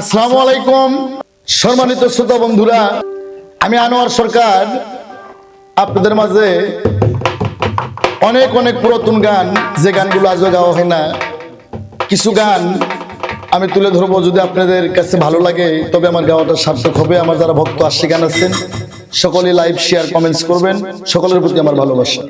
আসসালামু আলাইকুম। সম্মানিত শ্রোতা বন্ধুরা, আমি আনোয়ার সরকার। আপনাদের মাঝে অনেক অনেক পুরাতন গান, যে গানগুলো আজও গাওয়া হয় না, কিছু গান আমি তুলে ধরবো যদি আপনাদের কাছে ভালো লাগে, তবে আমার গাওয়াটা সার্থক হবে। আমার যারা ভক্ত গান আছেন সকলে লাইভ, শেয়ার, কমেন্টস করবেন। সকলের প্রতি আমার ভালোবাসা।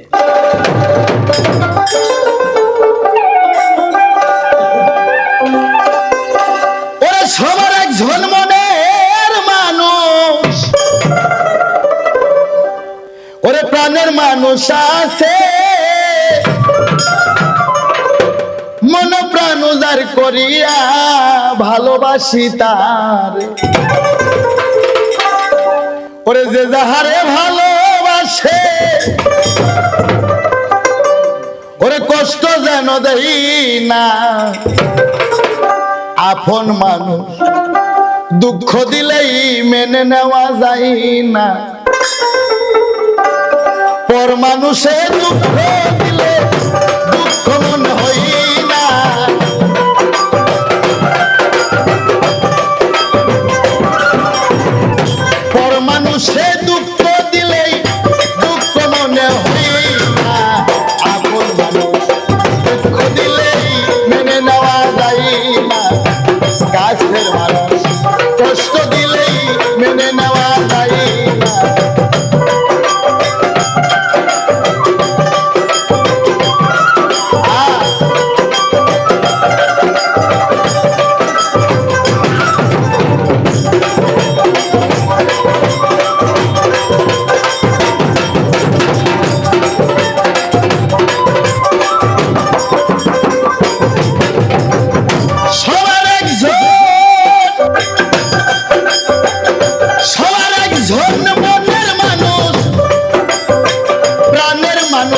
মানুষ মন প্রাণ উজার করিয়া ভালোবাসি তার। ওরে যে যাহারে ভালোবাসে, ওরে কষ্ট যেন দেই না। আপন মানুষ দুঃখ দিলেই মেনে নেওয়া যায় না। পর মানুষের দুঃখ দিলে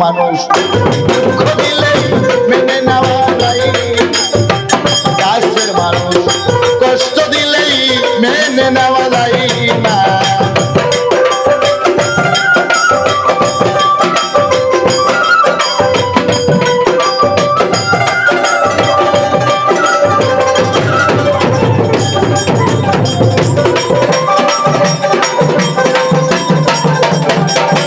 মানুষ মেনে নেওয়া। কাছের মানুষ কষ্ট দিলেই মেনে নেওয়া যায় না